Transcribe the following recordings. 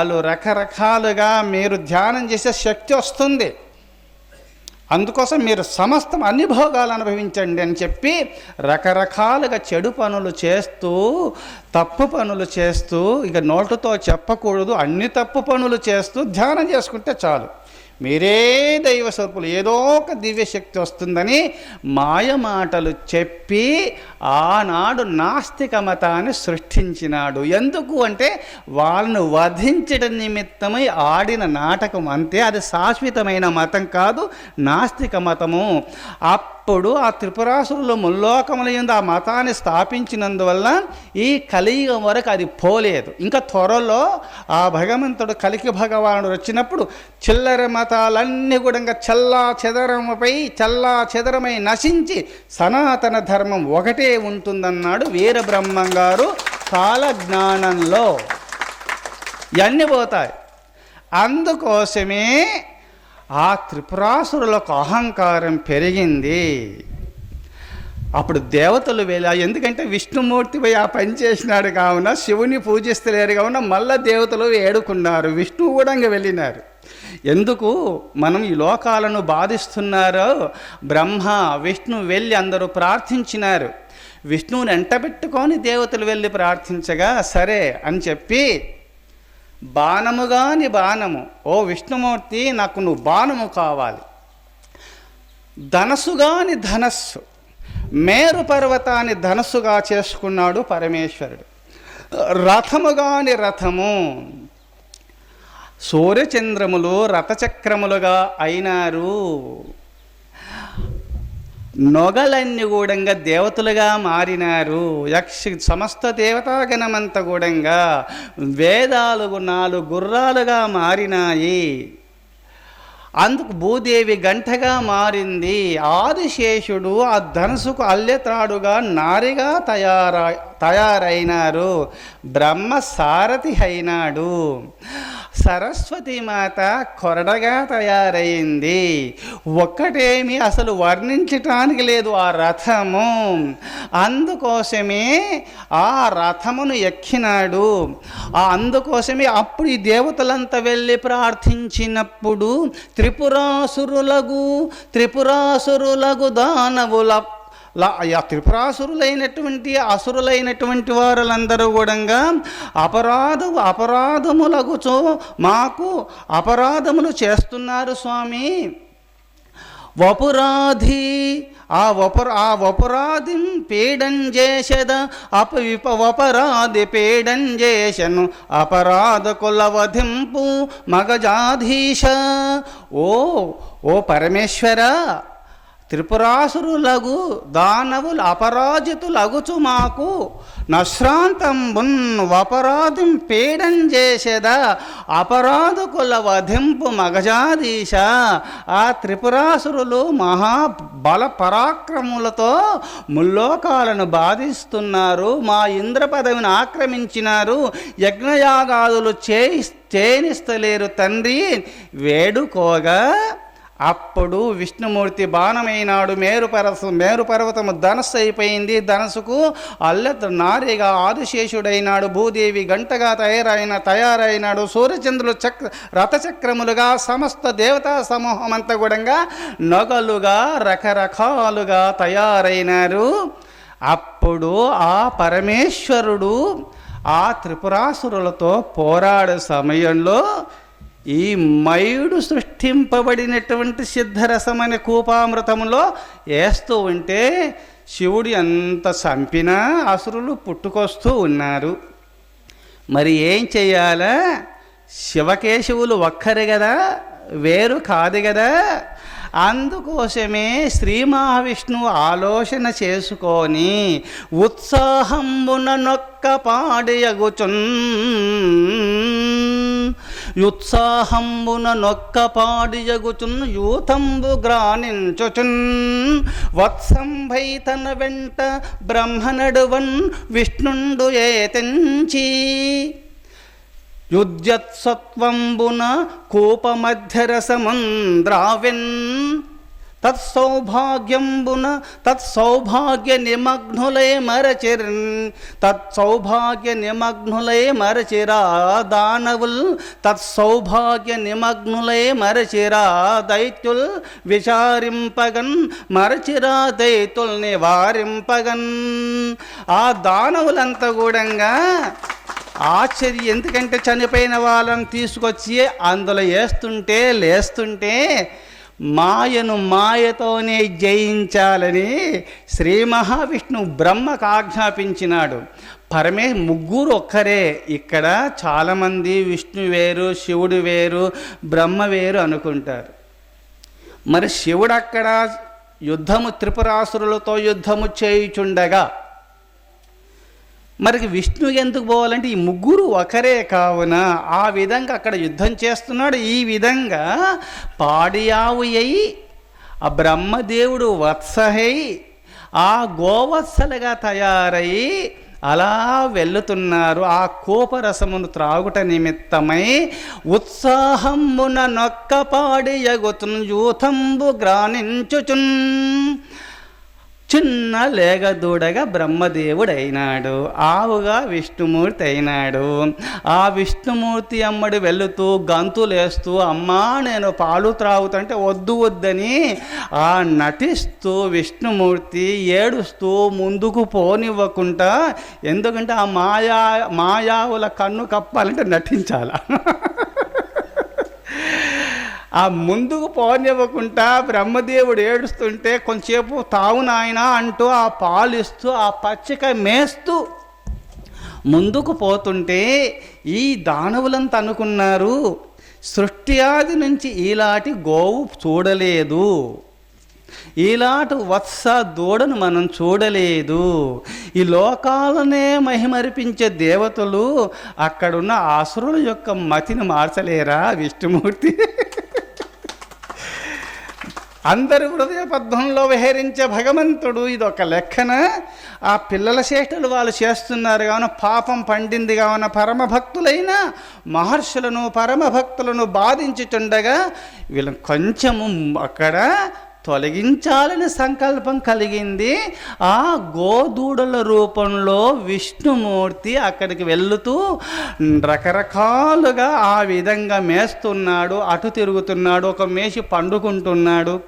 వాళ్ళు రకరకాలుగా మీరు ధ్యానం చేసే శక్తి వస్తుంది. అందుకోసం మీరు సమస్తం అన్ని భోగాలు అనుభవించండి అని చెప్పి రకరకాలుగా చెడు పనులు చేస్తూ తప్పు పనులు చేస్తూ ఇక నోటుతో చెప్పకూడదు అన్ని తప్పు పనులు చేస్తూ ధ్యానం చేసుకుంటే చాలు. మీరే దైవ స్వరూపులు. ఏదో ఒక దివ్యశక్తి వస్తుందని మాయ మాటలు చెప్పి ఆనాడు నాస్తిక మతాన్ని సృష్టించినాడు. ఎందుకు అంటే వాళ్ళను వధించడం నిమిత్తమై ఆడిన నాటకం. అంతే అది శాశ్వతమైన మతం కాదు నాస్తిక మతము. అప్పుడు ఆ త్రిపురాసురులు ముల్లోకముల ఆ మతాన్ని స్థాపించినందువల్ల ఈ కలియుగం వరకు అది పోలేదు. ఇంకా త్వరలో ఆ భగవంతుడు కలికి భగవానుడు వచ్చినప్పుడు చిల్లర మతాలన్నీ కూడా ఇంకా చల్లా చెదరముపై చల్లా చెదరమై నశించి సనాతన ధర్మం ఒకటే ఉంటుందన్నాడు వీరబ్రహ్మం గారు కాలజ్ఞానంలో. ఇవన్నీ పోతాయి. అందుకోసమే ఆ త్రిపురాసురులకు అహంకారం పెరిగింది. అప్పుడు దేవతలు వెళ్ళా ఎందుకంటే విష్ణుమూర్తిపై ఆ పని చేసినాడు కావున శివుని పూజిస్తలేరు కావున మళ్ళా దేవతలు ఏడుకున్నారు విష్ణువు కూడా ఇంక వెళ్ళినారు. ఎందుకు? మనం ఈ లోకాలను బాధిస్తున్నారో బ్రహ్మ విష్ణు వెళ్ళి అందరూ ప్రార్థించినారు. విష్ణువుని ఎంటబెట్టుకొని దేవతలు వెళ్ళి ప్రార్థించగా సరే అని చెప్పి బాణముగాని బాణము. ఓ విష్ణుమూర్తి నాకు నువ్వు బాణము కావాలి. ధనస్సుగాని ధనస్సు. మేరు పర్వతాన్ని ధనస్సుగా చేసుకున్నాడు పరమేశ్వరుడు. రథముగాని రథము. సూర్యచంద్రములు రథచక్రములుగా అయినారు. నొగలన్నీ కూడంగా దేవతలుగా మారినారు. యక్ష సమస్త దేవతాగణమంత కూడంగా వేదాలు నాలుగు గుర్రాలుగా మారినాయి. అందుకు భూదేవి గంటగా మారింది. ఆదిశేషుడు ఆ ధనుసుకు అల్లెతాడుగా నారిగా తయారా తయారైనారు. బ్రహ్మ సారథి అయినాడు. సరస్వతి మాత కొరడగా తయారైంది. ఒక్కటేమి అసలు వర్ణించటానికి లేదు ఆ రథము. అందుకోసమే ఆ రథమును ఎక్కినాడు. ఆ అందుకోసమే అప్పుడు ఈ దేవతలంతా వెళ్ళి ప్రార్థించినప్పుడు త్రిపురాసురులగు త్రిపురాసురులగు దానవుల త్రిపురాసురులైనటువంటి అసురులైనటువంటి వారులందరూ కూడా అపరాధ అపరాధములగుచో మాకు అపరాధములు చేస్తున్నారు స్వామి. వపురాధి ఆ వపుర ఆ వపురాధిం పీడం చేసేద అప విప వపరాధి పీడం చేసెను అపరాధ కులవధింపు మగజాధీశ. ఓ ఓ పరమేశ్వర త్రిపురాసురులగు దానవులు అపరాజితులగుచు మాకు నశ్రాంతంబున్ వపరాధిం పీడం చేసేదా అపరాధకుల వధింపు మగజాదీశ. ఆ త్రిపురాసురులు మహాబల పరాక్రములతో ముల్లోకాలను బాధిస్తున్నారు మా ఇంద్ర పదవిని ఆక్రమించినారు యజ్ఞయాగాదులు చేయి చేయనిస్తలేరు తండ్రి వేడుకోగా అప్పుడు విష్ణుమూర్తి బాణమైనాడు. మేరుపరస మేరుపర్వతము ధనస్సు అయిపోయింది. ధనస్సుకు అల్లెత నారిగా ఆదిశేషుడైనాడు. భూదేవి గంటగా తయారైన తయారైనాడు. సూర్యచంద్రులు చక్ర రథచక్రములుగా సమస్త దేవతా సమూహం అంతా కూడా నగలుగా రకరకాలుగా తయారైనారు. అప్పుడు ఆ పరమేశ్వరుడు ఆ త్రిపురాసురులతో పోరాడే సమయంలో ఈ మయుడు సృష్టింపబడినటువంటి సిద్ధరసమనే కూపామృతంలో వేస్తూ ఉంటే శివుడు ఎంత చంపినా అసురులు పుట్టుకొస్తూ ఉన్నారు. మరి ఏం చెయ్యాలా శివకేశవులు ఒక్కరు కదా వేరు కాదు కదా. అందుకోసమే శ్రీ మహావిష్ణువు ఆలోచన చేసుకొని ఉత్సాహంబున నొక్క పాడియగుచున్ యుత్సాహంబున నొక్కపాడియగుచున్ యూతంబు గ్రాణించుచున్. వత్సంభై తన వెంట బ్రహ్మనడువన్ విష్ణుండు ఏతెంచి. యుజ్యత్సత్వంబున కూపమధ్యరసమంద్రావెన్. తత్సౌభాగ్యంబున తత్సౌభాగ్య నిమగ్నులై మరచిరన్ తత్సౌభాగ్య నిమగ్నులై మరచిరా దానవుల్ తత్సౌభాగ్య నిమగ్నులై మరచిరా దైత్యుల్ విచారింపగన్ మరచిరా దైత్యుల్ నివారింపగన్. ఆ దానవులంతా కూడంగా ఆశ్చర్యం ఎందుకంటే చనిపోయిన వాళ్ళని తీసుకొచ్చి అందులో వేస్తుంటే లేస్తుంటే మాయను మాయతోనే జయించాలని శ్రీ మహావిష్ణువు బ్రహ్మకు ఆజ్ఞాపించినాడు. పరమే ముగ్గురు ఒక్కరే. ఇక్కడ చాలామంది విష్ణు వేరు శివుడు వేరు బ్రహ్మ వేరు అనుకుంటారు. మరి శివుడు అక్కడ యుద్ధము త్రిపురాసురులతో యుద్ధము చేయుచుండగా మరి విష్ణువు ఎందుకు పోవాలంటే ఈ ముగ్గురు ఒకరే కావున ఆ విధంగా అక్కడ యుద్ధం చేస్తున్నాడు. ఈ విధంగా పాడియావు అయి ఆ బ్రహ్మదేవుడు వత్సహై ఆ గోవత్సలుగా తయారై అలా వెళ్ళుతున్నారు. ఆ కోపరసమును త్రాగుట నిమిత్తమై ఉత్సాహమున నొక్కపాడి పాడి ఎగుతున్ యూథంబు గ్రానించుచున్ చిన్న లేగదూడగా బ్రహ్మదేవుడైనాడు. ఆవుగా విష్ణుమూర్తి అయినాడు ఆ విష్ణుమూర్తి అమ్మడు వెళుతూ గంతులేస్తూ అమ్మా నేను పాలు త్రాగుతుంటే వద్దు వద్దని ఆ నటిస్తూ విష్ణుమూర్తి ఏడుస్తూ ముందుకు పోనివ్వకుండా ఎందుకంటే ఆ మాయా మాయావుల కన్ను కప్పాలంటే నటించాల? ఆ ముందుకు పోనివ్వకుండా బ్రహ్మదేవుడు ఏడుస్తుంటే కొంచెంసేపు తావు నాయన అంటూ ఆ పాలిస్తూ ఆ పచ్చిక మేస్తూ ముందుకు పోతుంటే ఈ దానవులంత అనుకున్నారు సృష్టి ఆది నుంచి ఈలాంటి గోవు చూడలేదు. ఈలాంటి వత్స దూడను మనం చూడలేదు. ఈ లోకాలనే మహిమరిపించే దేవతలు అక్కడున్న ఆసురుల యొక్క మతిని మార్చలేరా విష్ణుమూర్తి? అందరి హృదయ పద్మంలో విహరించే భగవంతుడు ఇది ఒక లెక్కన. ఆ పిల్లల చేష్టలు వాళ్ళు చేస్తున్నారు కావున పాపం పండింది కావున పరమభక్తులైన మహర్షులను పరమభక్తులను బాధించుచుండగా వీళ్ళని కొంచెము అక్కడ తొలగించాలని సంకల్పం కలిగింది. ఆ గోదూడల రూపంలో విష్ణుమూర్తి అక్కడికి వెళుతూ రకరకాలుగా ఆ విధంగా మేస్తున్నాడు అటు తిరుగుతున్నాడు ఒక మేషి పండుకుంటున్నాడు.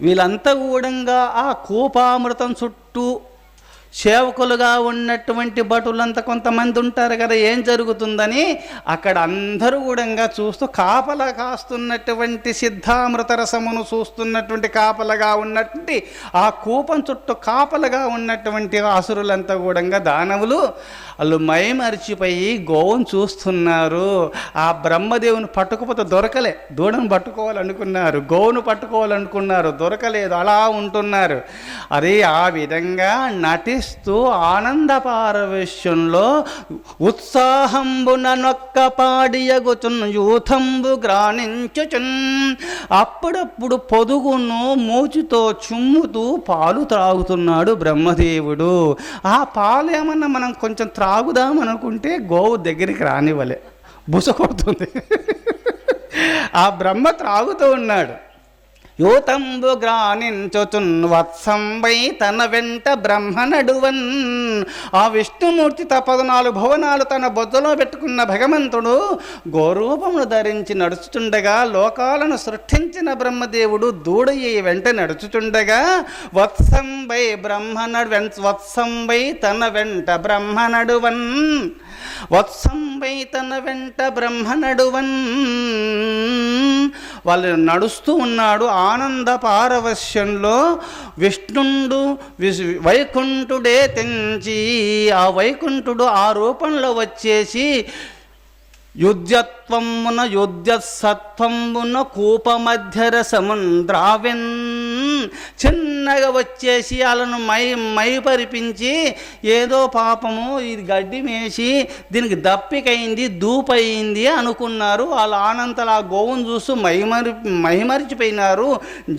వీళ్ళంతా కూడా ఆ కూపామృతం చుట్టూ సేవకులుగా ఉన్నటువంటి భటులంతా కొంతమంది ఉంటారు కదా ఏం జరుగుతుందని అక్కడ అందరూ కూడా చూస్తూ కాపలా కాస్తున్నటువంటి సిద్ధామృత రసమును చూస్తున్నటువంటి కాపలగా ఉన్నటువంటి ఆ కూపం చుట్టూ కాపలగా ఉన్నటువంటి అసురులంతా కూడా దానవులు వాళ్ళు మైమరిచిపోయి గోవును చూస్తున్నారు. ఆ బ్రహ్మదేవుని పట్టుకుపోతే దొరకలే. దూడను పట్టుకోవాలనుకున్నారు. గోవును పట్టుకోవాలనుకున్నారు. దొరకలేదు. అలా ఉంటున్నారు. అరే ఆ విధంగా నటిస్తూ ఆనంద పారవేశ్యంలో ఉత్సాహంబున నొక్క పాడియగుచున్ యూథంబు గ్రాణించుచున్. అప్పుడప్పుడు పొదుగును మూచుతో చుమ్ముతూ పాలు త్రాగుతున్నాడు బ్రహ్మదేవుడు. ఆ పాలు ఏమన్నా మనం కొంచెం త్రాగుదామనుకుంటే గోవు దగ్గరికి రానివ్వలే. బుస కొడుతుంది ఆ బ్రహ్మ త్రాగుతూ ఉన్నాడు. యూతంబు గ్రానించుచున్ వత్సంబై తన వెంట బ్రహ్మ నడువన్ ఆ విష్ణుమూర్తి తపదనాలు భువనాలు తన బొద్దులో పెట్టుకున్న భగవంతుడు గోరూపమును ధరించి నడుచుచుండగా లోకాలను సృష్టించిన బ్రహ్మదేవుడు దూడయ్యి వెంట నడుచుచుండగా వత్సంబై బ్రహ్మ నడు వత్సంబై తన వెంట బ్రహ్మ నడువన్ వత్సంబై తన వెంట బ్రహ్మ నడువన్ వాళ్ళు నడుస్తూ ఉన్నాడు ఆనంద పారవశ్యంలో. విష్ణుండు వైకుంఠుడే తెంచి ఆ వైకుంఠుడు ఆ రూపంలో వచ్చేసి యుద్ధత్వమున యుద్ధ సత్వమున కూపమధ్యర సముద్రావెన్ చిన్నగా వచ్చేసి వాళ్ళను మై మై పరిపించి ఏదో పాపము ఇది గడ్డి మేసి దీనికి దప్పికైంది దూపయింది అనుకున్నారు వాళ్ళ ఆనంతలు ఆ గోవును చూస్తూ మైమరి మైమరిచిపోయినారు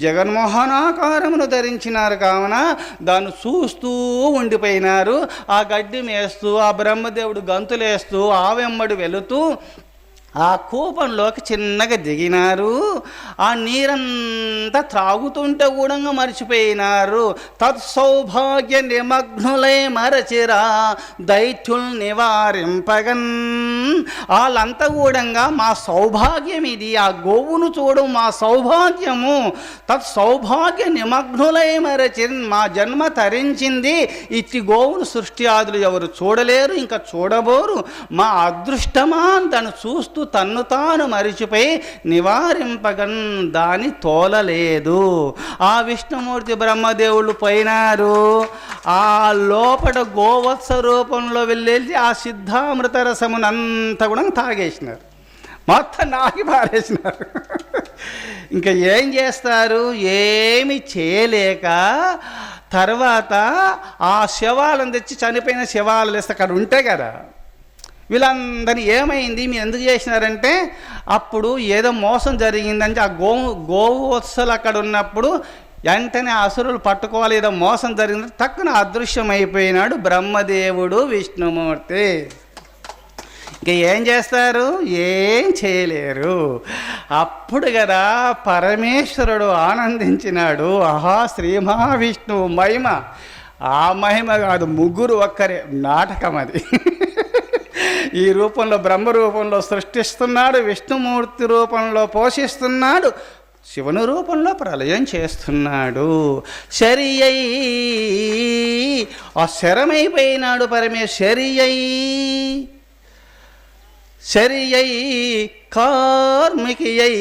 జగన్మోహనాకారమును ధరించినారు కావున దాన్ని చూస్తూ ఉండిపోయినారు ఆ గడ్డి మేస్తూ ఆ బ్రహ్మదేవుడు గంతులేస్తూ ఆ వెంబడి వెళుతూ ఆ కూపంలోకి చిన్నగా దిగినారు. ఆ నీరంతా త్రాగుతుంటే కూడా మర్చిపోయినారు. తత్సౌభాగ్య నిమగ్నులై మరచిరా దైత్యుల్ నివారింపగన్. వాళ్ళంతా కూడా మా సౌభాగ్యం ఇది ఆ గోవును చూడు మా సౌభాగ్యము. తత్ సౌభాగ్య నిమగ్నులై మరచిన్ మా జన్మ తరించింది. ఇట్టి గోవును సృష్టి ఆదులు ఎవరు చూడలేరు ఇంకా చూడబోరు. మా అదృష్టమా అని తను చూస్తూ తన్ను తాను మరిచిపోయి నివారింపగన్ దాని తోలలేదు. ఆ విష్ణుమూర్తి బ్రహ్మదేవుళ్ళు పోయినారు. ఆ లోపల గోవత్స రూపంలో వెళ్ళేసి ఆ సిద్ధామృత రసమునంతా కూడా తాగేసినారు. మొత్తం నాకి పారేసినారు. ఇంకా ఏం చేస్తారు? ఏమి చేయలేక తర్వాత ఆ శవాలను తెచ్చి చనిపోయిన శవాలు వేస్తే అక్కడ ఉంటాయి కదా. వీళ్ళందరినీ ఏమైంది? మీరు ఎందుకు చేసినారంటే అప్పుడు ఏదో మోసం జరిగిందని ఆ గో గోవత్సలు అక్కడ ఉన్నప్పుడు వెంటనే అసురులు పట్టుకోవాలి ఏదో మోసం జరిగింది తక్కువ అదృశ్యం అయిపోయినాడు బ్రహ్మదేవుడు విష్ణుమూర్తి. ఇంక ఏం చేస్తారు? ఏం చేయలేరు. అప్పుడు కదా పరమేశ్వరుడు ఆనందించినాడు. ఆహా శ్రీ మహావిష్ణువు మహిమ. ఆ మహిమ కాదు ముగ్గురు ఒక్కరే నాటకం అది. ఈ రూపంలో బ్రహ్మ రూపంలో సృష్టిస్తున్నాడు విష్ణుమూర్తి రూపంలో పోషిస్తున్నాడు శివుని రూపంలో ప్రళయం చేస్తున్నాడు. శరి అయి ఆ శరమైపోయినాడు పరమేశ్వరి అయి. శరియై కార్మికియై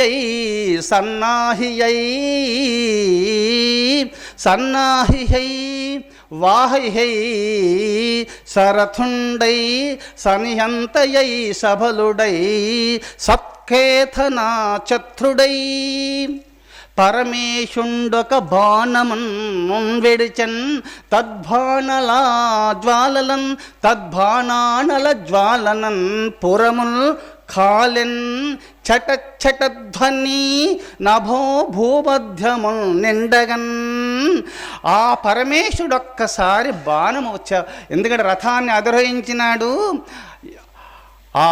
అయి సన్నాహియై సన్నాహిహై వాహిహై సరథుండై సనిహంతయై సబలుడై సత్కేథనా చత్రుడై. పరమేశుండొక బాణమున్ విడిచన్ తద్భానల జ్వాలలన్ తద్భానానల జ్వాలనన్ పురముల్ కాలెన్ చట చటధ్వని నభో భూమధ్యమం నిండగన్. ఆ పరమేశుడొక్కసారి బాణం వచ్చా. ఎందుకంటే రథాన్ని అధిరోహించినాడు ఆ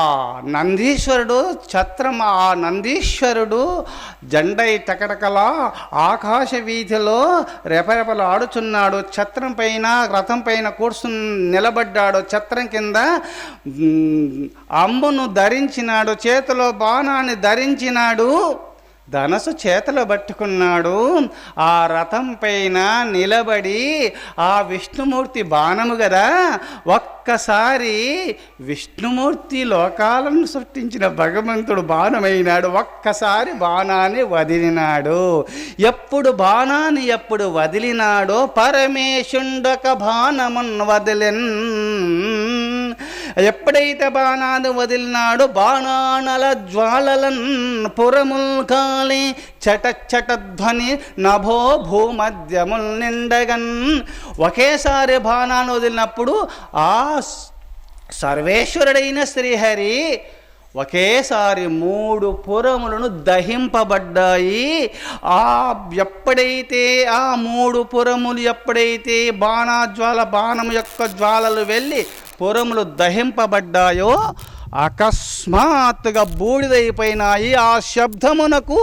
నందీశ్వరుడు ఛత్రం ఆ నందీశ్వరుడు జెండై టకటకలా ఆకాశ వీధిలో రెపరెపలు ఆడుచున్నాడు. ఛత్రం పైన రథం పైన కూర్చు నిలబడ్డాడు. ఛత్రం కింద అంబును ధరించినాడు. చేతిలో బాణాన్ని ధరించినాడు. ధనసు చేతలు పట్టుకున్నాడు. ఆ రథం పైన నిలబడి ఆ విష్ణుమూర్తి బాణము కదా ఒక్కసారి విష్ణుమూర్తి లోకాలను సృష్టించిన భగవంతుడు బాణమైనాడు. ఒక్కసారి బాణాన్ని వదిలినాడు. ఎప్పుడు బాణాన్ని ఎప్పుడు వదిలినాడో పరమేశుండొక బాణమున్ వదిలిన్. ఎప్పుడైతే బాణాలు వదిలినాడు బాణానల జ్వాలలన్ పురముల్ కాలి చట చట ధ్వని నభో భూమధ్యముల్ నిండగన్. ఒకేసారి బాణాలు వదిలినప్పుడు ఆ సర్వేశ్వరుడైన శ్రీహరి ఒకేసారి మూడు పురములను దహింపబడ్డాయి. ఆ ఎప్పుడైతే ఆ మూడు పురములు ఎప్పుడైతే బాణాజ్వాల బాణం యొక్క జ్వాలలు వెళ్ళి పురములు దహింపబడ్డాయో అకస్మాత్తుగా బూడిదైపోయినాయి ఆ శబ్దమునకు.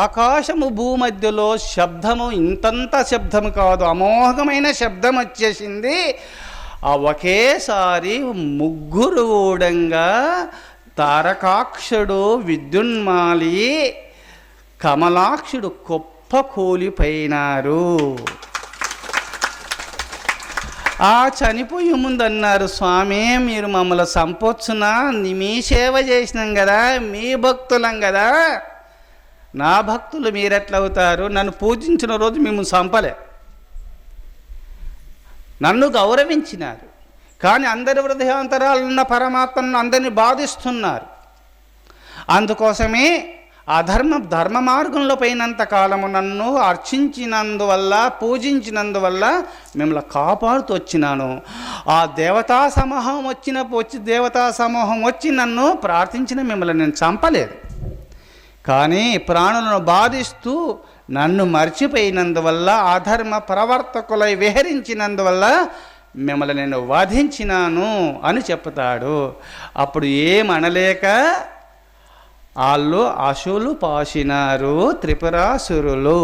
ఆకాశము భూమధ్యలో శబ్దము ఇంతంత శబ్దము కాదు అమోఘమైన శబ్దం వచ్చేసింది ఆ ఒకేసారి ముగ్గురు ఊడంగా తారకాక్షుడు విద్యున్మాలి కమలాక్షుడు కుప్ప కూలిపోయినారు. ఆ చనిపోయే ముందన్నారు స్వామి మీరు మమ్మల్ని సంపొచ్చునా మీ సేవ చేసినాం కదా మీ భక్తులం కదా. నా భక్తులు మీరెట్లవుతారు? నన్ను పూజించిన రోజు మేము సంపలే నన్ను గౌరవించినారు. కానీ అందరి హృదయాంతరాలున్న పరమాత్మను అందరిని బాధిస్తున్నారు. అందుకోసమే అధర్మ ధర్మ మార్గంలో పోయినంత కాలము నన్ను అర్చించినందువల్ల పూజించినందువల్ల మిమ్మల్ని కాపాడుతూ వచ్చినాను. ఆ దేవతా సమూహం వచ్చిన వచ్చి దేవతా సమూహం వచ్చి నన్ను ప్రార్థించిన మిమ్మల్ని నేను చంపలేదు. కానీ ప్రాణులను బాధిస్తూ నన్ను మర్చిపోయినందువల్ల అధర్మ ప్రవర్తకులై విహరించినందువల్ల మిమ్మల్ని నేను వధించినాను అని చెప్తాడు. అప్పుడు ఏమనలేక వాళ్ళు అశులు పాసినారు త్రిపురాసురులు.